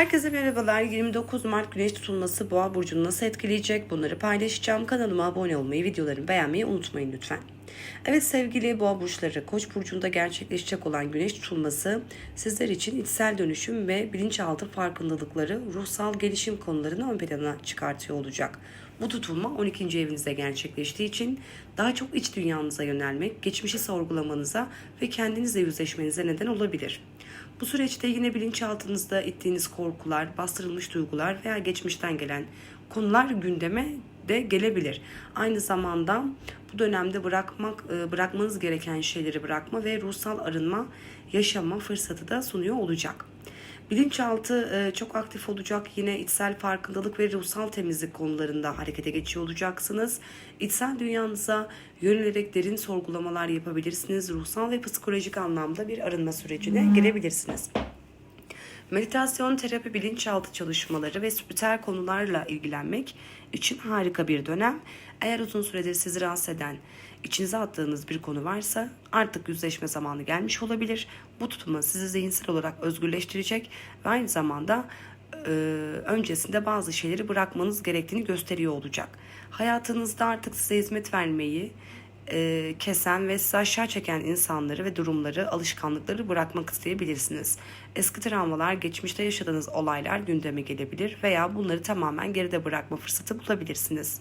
Herkese merhabalar. 29 Mart Güneş tutulması Boğa burcunu nasıl etkileyecek? Bunları paylaşacağım. Kanalıma abone olmayı, videolarımı beğenmeyi unutmayın lütfen. Evet sevgili Boğa burçları, Koç burcunda gerçekleşecek olan Güneş tutulması sizler için içsel dönüşüm ve bilinçaltı farkındalıkları, ruhsal gelişim konularını ön plana çıkartıyor olacak. Bu tutulma 12. evinizde gerçekleştiği için daha çok iç dünyanıza yönelmek, geçmişi sorgulamanıza ve kendinizle yüzleşmenize neden olabilir. Bu süreçte yine bilinçaltınızda ettiğiniz korkular, bastırılmış duygular veya geçmişten gelen konular gündeme de gelebilir. Aynı zamanda bu dönemde bırakmak e, bırakmanız gereken şeyleri bırakma ve ruhsal arınma yaşama fırsatı da sunuyor olacak. Bilinçaltı e, çok aktif olacak. Yine içsel farkındalık ve ruhsal temizlik konularında harekete geçiyor olacaksınız. İçsel dünyanıza yönelerek derin sorgulamalar yapabilirsiniz. Ruhsal ve psikolojik anlamda bir arınma sürecine girebilirsiniz. Meditasyon, terapi, bilinçaltı çalışmaları ve spiritüel konularla ilgilenmek için harika bir dönem. Eğer uzun süredir sizi rahatsız eden, içinize attığınız bir konu varsa artık yüzleşme zamanı gelmiş olabilir. Bu tutulma sizi zihinsel olarak özgürleştirecek ve aynı zamanda e, öncesinde bazı şeyleri bırakmanız gerektiğini gösteriyor olacak. Hayatınızda artık size hizmet vermeyi, e, kesen ve sizi aşağı çeken insanları ve durumları, alışkanlıkları bırakmak isteyebilirsiniz. Eski travmalar, geçmişte yaşadığınız olaylar gündeme gelebilir veya bunları tamamen geride bırakma fırsatı bulabilirsiniz.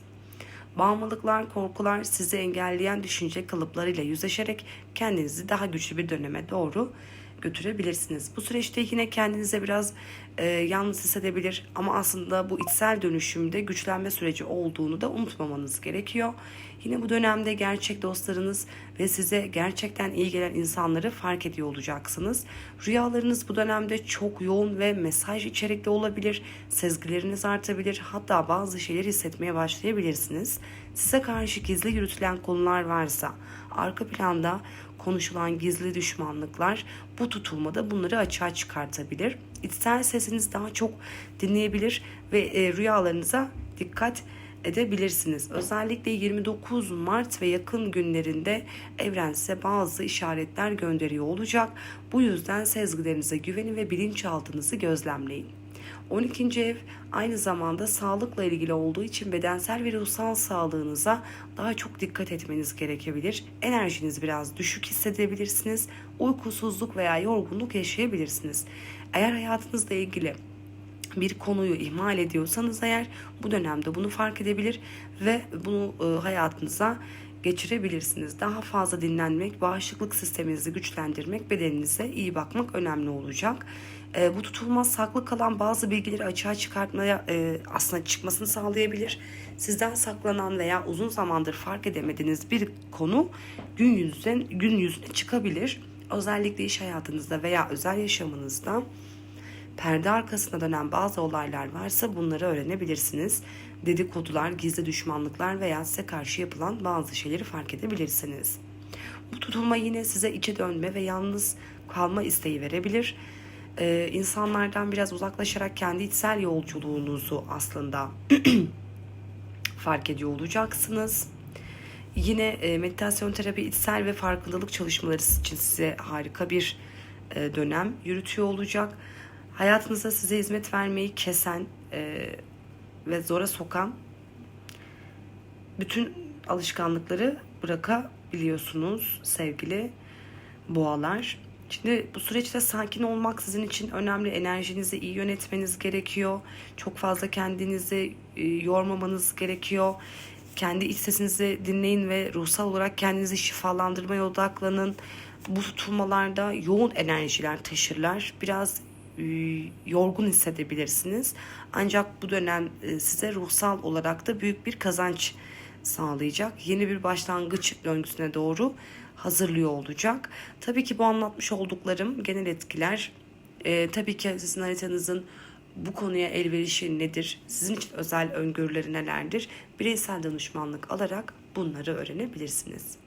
Bağımlılıklar, korkular sizi engelleyen düşünce kalıplarıyla yüzleşerek kendinizi daha güçlü bir döneme doğru götürebilirsiniz. Bu süreçte yine kendinize biraz e, yalnız hissedebilir ama aslında bu içsel dönüşümde güçlenme süreci olduğunu da unutmamanız gerekiyor. Yine bu dönemde gerçek dostlarınız ve size gerçekten iyi gelen insanları fark ediyor olacaksınız. Rüyalarınız bu dönemde çok yoğun ve mesaj içerikli olabilir. Sezgileriniz artabilir. Hatta bazı şeyleri hissetmeye başlayabilirsiniz. Size karşı gizli yürütülen konular varsa, arka planda konuşulan gizli düşmanlıklar bu tutulmada bunları açığa çıkartabilir. İçsel sesiniz daha çok dinleyebilir ve e, rüyalarınıza dikkat edebilirsiniz. Özellikle 29 Mart ve yakın günlerinde evren size bazı işaretler gönderiyor olacak. Bu yüzden sezgilerinize güvenin ve bilinçaltınızı gözlemleyin. 12. ev aynı zamanda sağlıkla ilgili olduğu için bedensel ve ruhsal sağlığınıza daha çok dikkat etmeniz gerekebilir. Enerjiniz biraz düşük hissedebilirsiniz. Uykusuzluk veya yorgunluk yaşayabilirsiniz. Eğer hayatınızla ilgili bir konuyu ihmal ediyorsanız eğer bu dönemde bunu fark edebilir ve bunu e, hayatınıza geçirebilirsiniz. Daha fazla dinlenmek, bağışıklık sisteminizi güçlendirmek, bedeninize iyi bakmak önemli olacak. E, bu tutulma saklı kalan bazı bilgileri açığa çıkartmaya e, aslında çıkmasını sağlayabilir. Sizden saklanan veya uzun zamandır fark edemediğiniz bir konu gün yüzüne, gün yüzüne çıkabilir. Özellikle iş hayatınızda veya özel yaşamınızda perde arkasına dönen bazı olaylar varsa bunları öğrenebilirsiniz. Dedikodular, gizli düşmanlıklar veya size karşı yapılan bazı şeyleri fark edebilirsiniz. Bu tutulma yine size içe dönme ve yalnız kalma isteği verebilir. Ee, insanlardan biraz uzaklaşarak kendi içsel yolculuğunuzu aslında fark ediyor olacaksınız. Yine e, meditasyon terapi içsel ve farkındalık çalışmaları için size harika bir e, dönem yürütüyor olacak. Hayatınızda size hizmet vermeyi kesen e, ve zora sokan bütün alışkanlıkları bırakabiliyorsunuz sevgili boğalar. Şimdi bu süreçte sakin olmak sizin için önemli. Enerjinizi iyi yönetmeniz gerekiyor. Çok fazla kendinizi e, yormamanız gerekiyor. Kendi iç sesinizi dinleyin ve ruhsal olarak kendinizi şifalandırmaya odaklanın. Bu tutulmalarda yoğun enerjiler taşırlar. Biraz e, yorgun hissedebilirsiniz. Ancak bu dönem e, size ruhsal olarak da büyük bir kazanç sağlayacak. Yeni bir başlangıç döngüsüne doğru hazırlıyor olacak. Tabii ki bu anlatmış olduklarım genel etkiler. Ee, tabii ki sizin haritanızın bu konuya elverişi nedir? Sizin için özel öngörüleri nelerdir? Bireysel danışmanlık alarak bunları öğrenebilirsiniz.